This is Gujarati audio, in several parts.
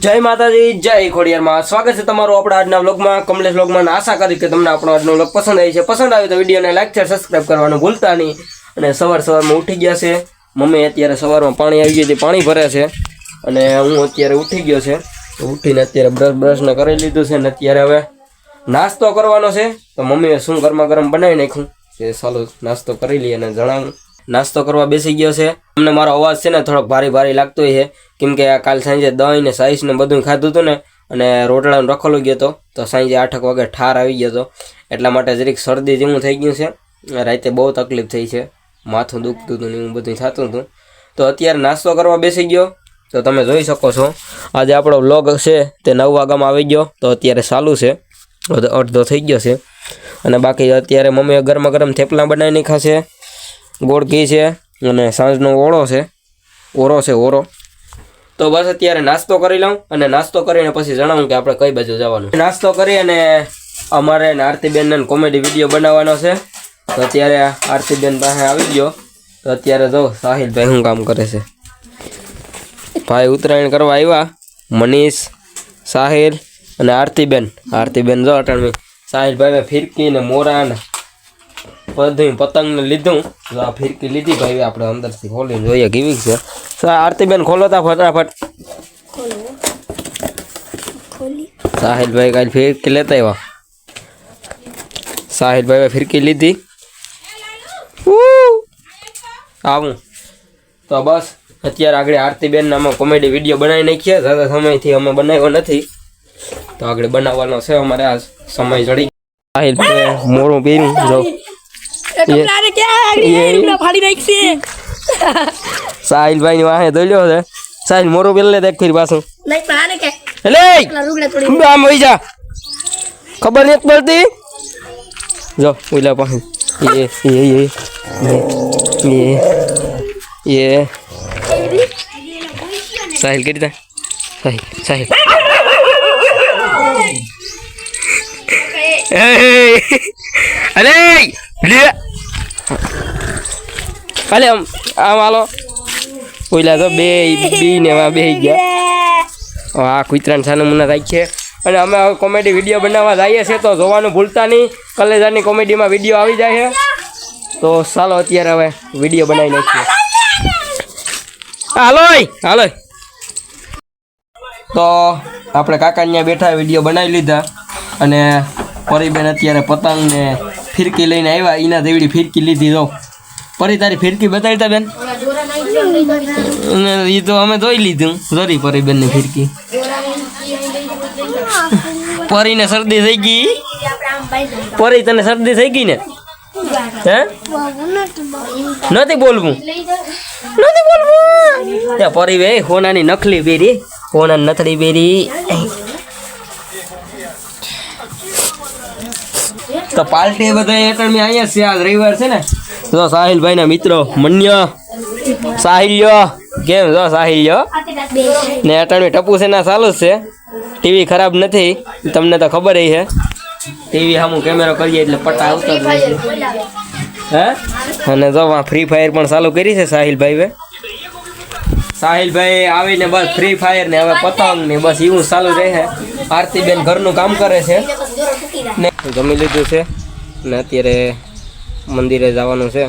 જય માતાજી, જય ખોડિયારમાં. સ્વાગત છે તમારું આપણા આજના વ્લોગમાં. કમલેશ વ્લોગમાં આશા કરી કે તમને આપણો આજનો વ્લોગ પસંદ આવી છે. પસંદ આવે તો વિડીયોને લાઈક શેર સબસ્ક્રાઈબ કરવાનું ભૂલતા નહીં. અને સવાર સવારમાં ઉઠી ગયા છે. મમ્મી અત્યારે સવારમાં પાણી આવી ગયું પાણી ભરે છે. અને હું અત્યારે ઉઠી ગયો છે. તો ઉઠીને અત્યારે બ્રશ બ્રશને કરી લીધું છે ને અત્યારે હવે નાસ્તો કરવાનો છે. તો મમ્મીએ શું ગરમા ગરમ બનાવી નાખ્યું? એ ચાલો નાસ્તો કરી લઈએ અને જણાવું. નાસ્તો કરવા બેસી ગયો છે. અમને મારો અવાજ છે ને થોડોક ભારે ભારે લાગતો હોય છે. કેમ કે કાલ સાંજે દહીં ને સાઈસ ને બધું ખાધું હતું ને, અને રોટલાનું રખોલો ગયો હતો. તો સાંજે આઠક વાગે ઠાર આવી ગયો હતો. એટલા માટે જરીક શરદી જેવું થઈ ગયું છે. રાતે બહુ તકલીફ થઈ છે. માથું દુખતું હતું ને એવું બધું થતું હતું. તો અત્યારે નાસ્તો કરવા બેસી ગયો. તો તમે જોઈ શકો છો. આજે આપણો વ્લોગ છે તે નવ વાગ્યામાં આવી ગયો. તો અત્યારે ચાલુ છે. અડધો થઈ ગયો છે. અને બાકી અત્યારે મમ્મીએ ગરમા ગરમ થેપલા બનાવીને નાખ્યા છે ગોળ ઘી છે અને સાંજનો ઓળો છે. ઓરો છે ઓરો તો બસ અત્યારે નાસ્તો કરી લઉં અને નાસ્તો કરીને પછી જણાવું કે આપણે કઈ બાજુ જવાનું. નાસ્તો કરી અને અમારે આરતીબેનને કોમેડી વીડિયો બનાવવાનો છે. તો અત્યારે આરતીબેન પાસે આવી ગયો. તો અત્યારે જો સાહિલભાઈ શું કામ કરે છે. ભાઈ ઉત્તરાયણ કરવા આવ્યા. મનીષ, સાહિલ અને આરતીબેન. આરતીબેન જો અટાણવી. સાહિલભાઈ ફિરકી ને મોરા ને બધું પતંગ ને લીધું. જો આ ફિરકી લીધી ભાઈ આપણે અંદરથી ખોલીને જોઈએ કેવી છે. આરતીબેન ખોલો તા ફટાફટ. સાહિલભાઈ કાલ ફિરકી લેતા આવ્યા. સાહિલભાઈ ફિરકી લીધી. આવું. તો બસ, અત્યારે આગળ આરતીબેન અમે કોમેડી વીડિયો બનાવી નાખીએ દાદા સમયથી અમે બનાવ્યો નથી. તો આગળ બનાવવાનો છે અમારે આ સમય જડી સાહિલ મોડું પીરું. જો. કપડાને ક્યાં આગળ ફાડી નાખશે. સાહિલભાઈ ની વાહે દોડ્યો છે. સાહિલ મોરું પેલે દેખ ફરી પાછું. નહીં પણ આને કે એટલે આમ હોય જા. ખબર નથી પડતી? જો ઉલા પાસે એ એ એ એ એ સાહિલ કરી દે સાહિલ સાહિલ. અરે લે! અલે આમ આમ હાલો. ઓલા તો બે, બી ને એમાં બે ગયા. આ કુતરાને સાનું મુના રાખીએ. અને અમે હવે કોમેડી વીડિયો બનાવવા જઈએ છીએ, તો જોવાનું ભૂલતા નહીં. કલેજાની કોમેડીમાં વીડિયો આવી જાય છે. તો ચાલો અત્યારે હવે વીડિયો બનાવી નાખીએ. હાલો હાલો તો આપણે કાકાને બેઠા વીડિયો બનાવી લીધા. અને પરીબેન અત્યારે પતંગને ફિરકી લઈને આવ્યા. એના દેવડી ફિરકી લીધી, જો. પરી તારી ફિરકી બતાવી તા બેન? એ તો અમે જોઈ લીધું જોરી ની ફિરકી. પરીને શરદી થઈ ગઈ? પરી તને શરદી થઈ ગઈ ને? હે? નથી બોલવું? નથી બોલવું? ત્યાં પરી વે હોનાની નખલી પહેરી હોનાની નથડી પહેરી તો પાર્ટી બધા મેં અહીંયા છે, આજ રવિવાર છે ને? જો સાહિલભાઈ ના મિત્રો, મન્ય. સાહિલ્યો. કેમ જો સાહિલ્યો? ને અટાણું ટપુ છે ના ચાલુ છે. ટીવી ખરાબ નથી. તમને તો ખબર છે. ટીવી સામું કેમેરો કરીએ એટલે પટ્ટા આવતા જ હોય હે? અને જો ફ્રી ફાયર પણ ચાલુ કરી છે સાહિલભાઈ સાહિલભાઈ આવીને બસ ફ્રી ફાયર ને હવે પતંગ ને બસ એવું ચાલુ રહે છે. આરતીબેન ઘરનું કામ કરે છે. ને જમી લીધું છે. ને અત્યારે મંદિરે જવાનું છે.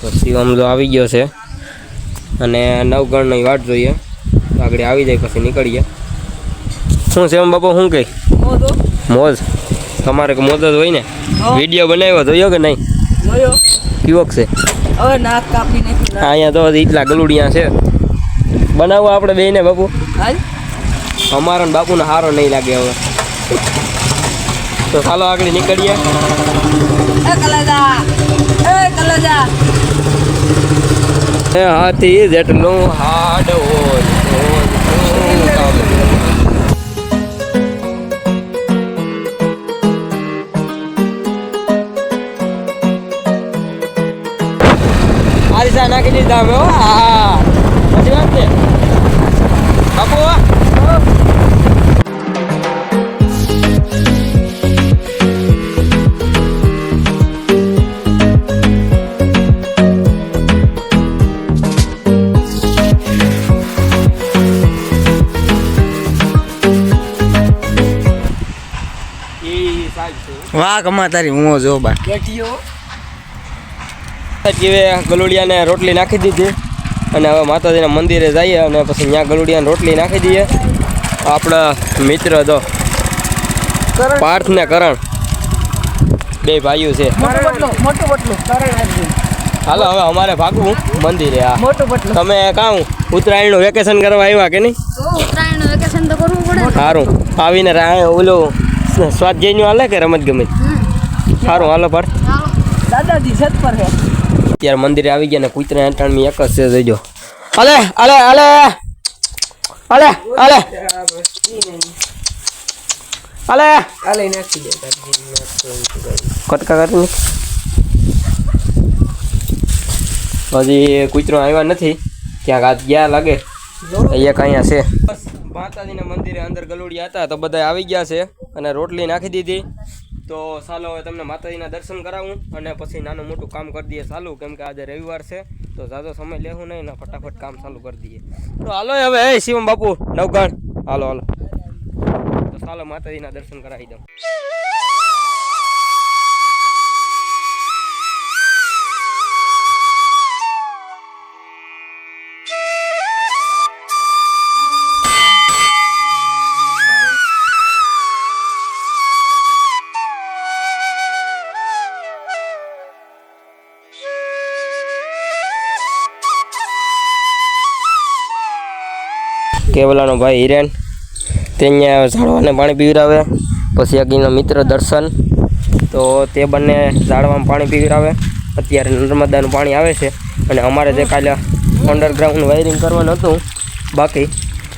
તો શિવમ જો આવી ગયો છે. અને નવગણની વાટ જોઈએ. આગળ આવી જાય પછી નીકળીએ. શું શિવમ બાપુ શું કહી? મોજ તમારે મોજ જ હોય ને? વીડિયો બનાવ્યો જોયો કે નહીં? પીવક છે? અહીંયા તો એટલા ગલુડિયા છે. બનાવો આપણે બેને બાપુ. અમારો ને બાપુને સારો નહીં લાગે હવે. તો ચાલો આગળ નીકળીએ. હાથી જેટલું હાડ. નાખી દીધા અમે હા. પછી વાત છે. બાપુ વાહ કમા તારી હું જો બા કેટીઓ જીવે ગલુડિયાને રોટલી નાખી દીધી અને હવે માતાજીના મંદિરે જઈએ અને પછી ત્યાં ગલુડિયાને રોટલી નાખી દઈએ. આપણા મિત્ર તો પાર્થ ને કરણ. બે ભાઈઓ છે. હાલો હવે અમારે ભાગવું મંદિરે આ તમે કાં ઉત્તરાયણનું વેકેશન કરવા આવ્યા કે નહીં? ઉત્તરાયણનું વેકેશન તો કરવું પડે સારું આવીને ઓલું સ્વાધ્યાયનું હાલે કે રમત ગમે સારું હાલો પર દાદાજી છત પર છે અત્યારે મંદિરે આવી ગયા ને કૂતરા અંટાણમી એક જ છે જોજો અલે અલે અલે અલે અલે અલે કટકા કરી હજી કૂતરો આવ્યા નથી. ક્યાંક આજ ગયા લાગે. એક અહીંયા છે. બસ માતાજીના મંદિરે અંદર ગલોડિયા હતા તો બધા આવી ગયા છે અને રોટલી નાખી દીધી. તો ચાલો હવે તમને માતાજીના દર્શન કરાવું અને પછી નાનું મોટું કામ કરી દઈએ ચાલુ કેમ કે આજે રવિવાર છે, તો ઝાઝો સમય લેવું નહીં, ને ફટાફટ કામ ચાલુ કરી દઈએ. તો હાલો હવે, એ શિવમ બાપુ, નવગણ. હાલો હાલો. તો ચાલો માતાજીના દર્શન કરાવી દઉં. કેવલાનો ભાઈ હિરેન. તે અહીંયા ઝાડવાને પાણી પીવડાવે પછી આગળનો મિત્ર દર્શન. તો તે બંને ઝાડવામાં પાણી પીવડાવે અત્યારે નર્મદાનું પાણી આવે છે. અને અમારે જે કાલે અંડરગ્રાઉન્ડ વાયરિંગ કરવાનું હતું, બાકી,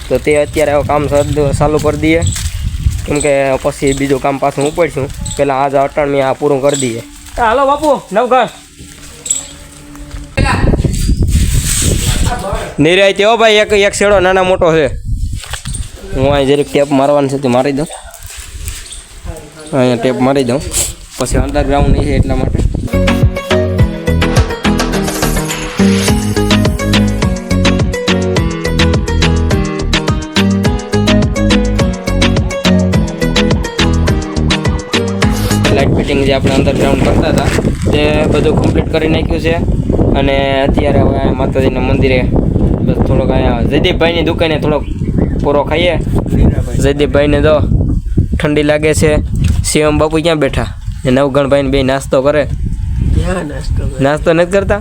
તો તે અત્યારે કામ ચાલુ કરી દઈએ. કેમ કે પછી બીજું કામ પાછું ઉપડશું. પહેલાં આજ મેં આ પૂરું કરી દઈએ. હાલો બાપુ નવઘણ નિરાય તેવો ભાઈ, એક એક શેડો નાના મોટો છે. હું અહીં જરીક ટેપ મારવાનું છે તે મારી દઉં. અહીંયા ટેપ મારી દઉં. પછી અંડરગ્રાઉન્ડ નહીં છે એટલા માટે. લાઇટ ફિટિંગ જે આપણે અંડરગ્રાઉન્ડ કરતા હતા, તે બધું કમ્પ્લીટ કરી નાખ્યું છે. અને અત્યારે હવે માતાજીના મંદિરે થોડોક અહીંયા જયદીપભાઈની દુકાને થોડોક પૂરો ખાઈએ. જયદીપભાઈને તો ઠંડી લાગે છે. શિવમ બાપુ ક્યાં બેઠા? એ નવગણભાઈને બે નાસ્તો કરે. નાસ્તો નથી કરતા?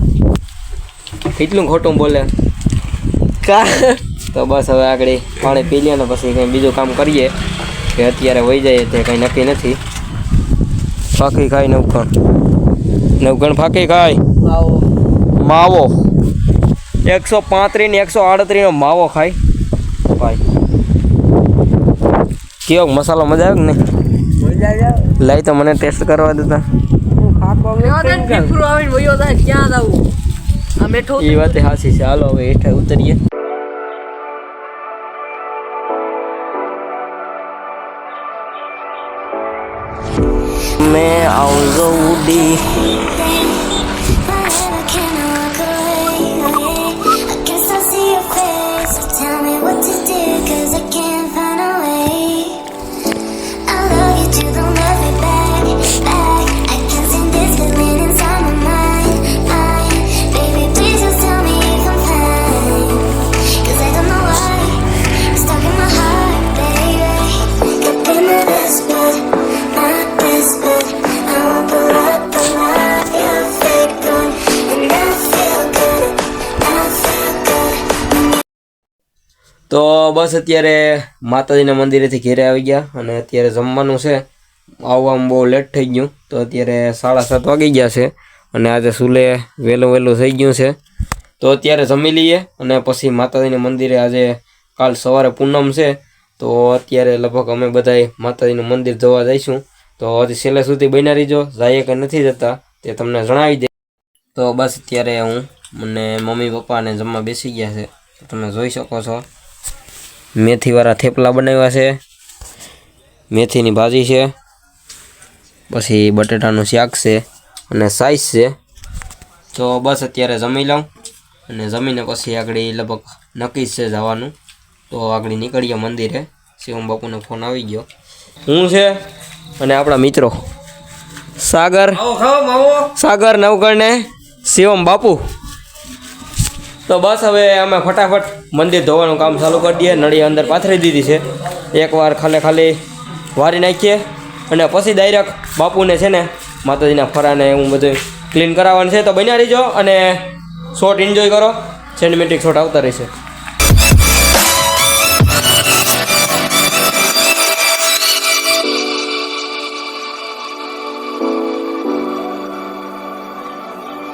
કેટલું ખોટું બોલે? તો બસ હવે આગળ પાણી પી લે ને પછી કંઈ બીજું કામ કરીએ. કે અત્યારે વહી જાય તે કંઈ નક્કી નથી. ફાકી ખાય નવગણ. નવગણ ફાકી ખાય. માવો. એકસો પાંત્રીસ ને એકસો આડત્રીસનો માવો ખાય. ભાઈ કેવો મસાલો મજા આવે ને લઈ લાઈ તો મને ટેસ્ટ કરવા દેતા ક્યાં જવું? આ બેઠો એ વાત હાસી છે. હાલો હવે હેઠે ઉતરીએ. મેં આવજો ઉડી. તો બસ અત્યારે માતાજીના મંદિરેથી ઘેરે આવી ગયા અને અત્યારે જમવાનું છે. આવવામાં બહુ લેટ થઈ ગયું. તો અત્યારે સાડા સાત વાગી ગયા છે અને આજે સુલે વહેલું વહેલું થઈ ગયું છે. તો અત્યારે જમી લઈએ અને પછી માતાજીના મંદિરે આજે કાલ સવારે પૂનમ છે. તો અત્યારે લગભગ અમે બધાય માતાજીનું મંદિર જોવા જઈશું. તો હજી છેલ્લે સુધી બન્યા રહીજો. જઈએ કે નથી જતા તે તમને જણાવી દે. તો બસ અત્યારે હું મને મમ્મી પપ્પાને જમવા બેસી ગયા છે. તમે જોઈ શકો છો. મેથીવાળા થેપલા બનાવ્યા છે. મેથીની ભાજી છે. પછી બટેટાનું શાક છે અને સાઈઝ છે. તો બસ અત્યારે જમી લઉં અને જમીને પછી આગળ લગભગ નક્કી છે જવાનું. તો આગળ નીકળીએ મંદિરે. શિવમ બાપુનો ફોન આવી ગયો. હું છે અને આપણા મિત્રો. સાગર. સાગર નવગણ ને શિવમ બાપુ. તો બસ હવે અમે ફટાફટ મંદિર ધોવાનું કામ ચાલુ કરી દઈએ. નળી અંદર પાથરી દીધી છે. એકવાર ખાલી ખાલી વારી નાખીએ અને પછી ડાયરેક્ટ બાપુને છે ને માતાજીના ફરાને હું બધું ક્લીન કરાવવાનું છે. તો બન્યા રહીજો અને શોટ એન્જોય કરો. સિનેમેટિક શોટ આવતા રહેશે.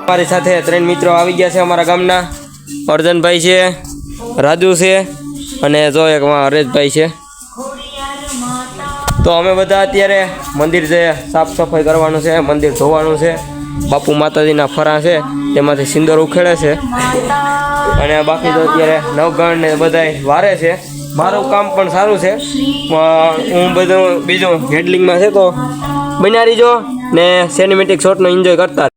મારી સાથે ત્રણ મિત્રો આવી ગયા છે અમારા ગામના. અર્જનભાઈ છે, રાજુ છે અને જો એક હરેશભાઈ છે. તો અમે બધા અત્યારે મંદિર જે સાફ સફાઈ કરવાનું છે, મંદિર ધોવાનું છે, બાપુ માતાજીના ફરા છે, તેમાંથી સિંદર ઉખેડે છે. અને બાકી તો અત્યારે નવગણ ને બધાય વારે છે. મારું કામ પણ સારું છે હું બધું બીજું હેડલિંગમાં છે તો બનાવી જો ને સિનેમેટિક શોટનો એન્જોય કરતા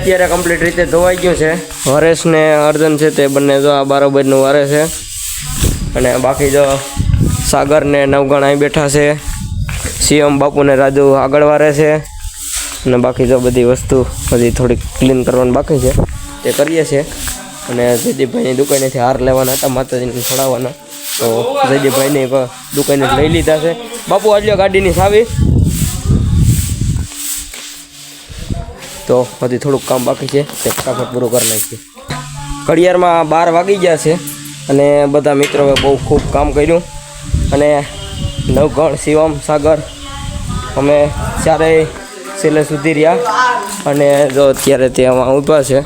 અત્યારે કમ્પ્લીટ રીતે ધોવાઈ ગયું છે. હરેશ ને અર્જન છે તે બંને જો આ બારોબરનું વારે છે. અને બાકી જો સાગર ને નવગણ અહીં બેઠા છે. સીએમ બાપુ ને રાજુ આગળ વારે છે. અને બાકી જો બધી વસ્તુ બધી થોડીક ક્લીન કરવાની બાકી છે. તે કરીએ છીએ. અને જયદીપભાઈની દુકાનેથી હાર લેવાના હતા, માતાજીને ચડાવવાના તો જયદીપભાઈની દુકાને લઈ લીધા છે. બાપુ આજ્યો ગાડીની સાવી. તો હજી થોડુંક કામ બાકી છે. તે ફટાફટ પૂરું કરી નાખીએ. ઘડિયાળમાં બાર વાગી ગયા છે અને બધા મિત્રોએ બહુ ખૂબ કામ કર્યું. અને નવગણ શિવમ સાગર અમે ચારેય છેલ્લે સુધી રહ્યા. અને જો અત્યારે તે આમાં ઊભા છે.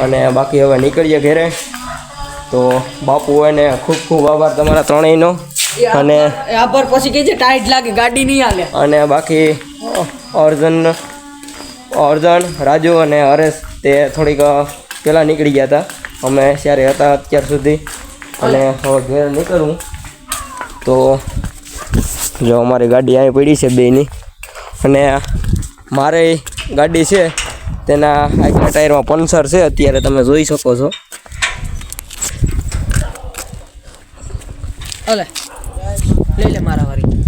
અને બાકી હવે નીકળીએ ઘરે. તો બાપુ એને ખૂબ ખૂબ આભાર તમારા ત્રણેયનો. અને આભાર. પછી કહે છે ટાઈટ લાગે ગાડી નહીં હાલે. અને બાકી અર્જન અર્જન રાજુ અને હરેશ તે થોડીક પહેલાં નીકળી ગયા હતા. અમે ત્યારે હતા અત્યાર સુધી. અને હવે ઘેર નીકળું. તો જો અમારી ગાડી અહીં પડી છે બેની અને મારે ગાડી છે તેના આગલા ટાયરમાં પંચર છે અત્યારે તમે જોઈ શકો છો.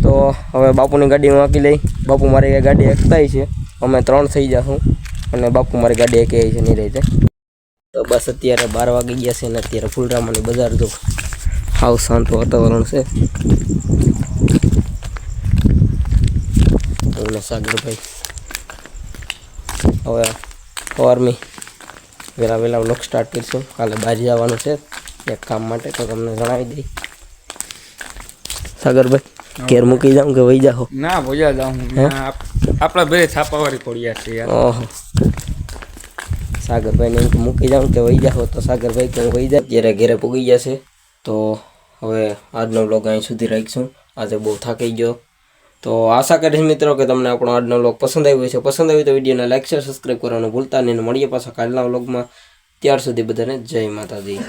તો હવે બાપુની ગાડી હું આંકી લઈ. બાપુ મારી ગાડી એકતાય છે. અમે ત્રણ થઈ જાશું અને બાપુ મારી ગાડી એક છે નહીં રહી તો બસ અત્યારે બાર વાગી ગયા છે ને અત્યારે ફૂલરામાની બજાર જો હાવ શાંત વાતાવરણ છે. સાગરભાઈ. હવે સવારની વહેલા વહેલા વ્લોગ સ્ટાર્ટ કરીશું. કાલે બહાર જવાનું છે એક કામ માટે તો તમને જણાવી દઈ. સાગરભાઈ ઘેર મૂકી જાઉં કે વહી જાઓ ના ભોજા જાઉં. આપણા બે છાપાવાળી પડ્યા છે યાર. ઓહો. સાગરભાઈને એમ મૂકી જાઉં કે વહી જાઓ તો સાગરભાઈ કે વહી જાય જ્યારે ઘેરે પૂગી જશે તો હવે આજનો બ્લોગ અહીં સુધી રાખીશું. આજે બહુ થાકી ગયો. તો આશા કરીશ મિત્રો કે તમને આપણો આજનો બ્લોગ પસંદ આવ્યો છે પસંદ આવ્યો તો વિડીયોને લાઈક શેર સબસ્ક્રાઈબ કરવાનું ભૂલતા નહીં. અને મળીએ પાછા કાલના બ્લોગમાં ત્યાર સુધી બધાને જય માતાજી.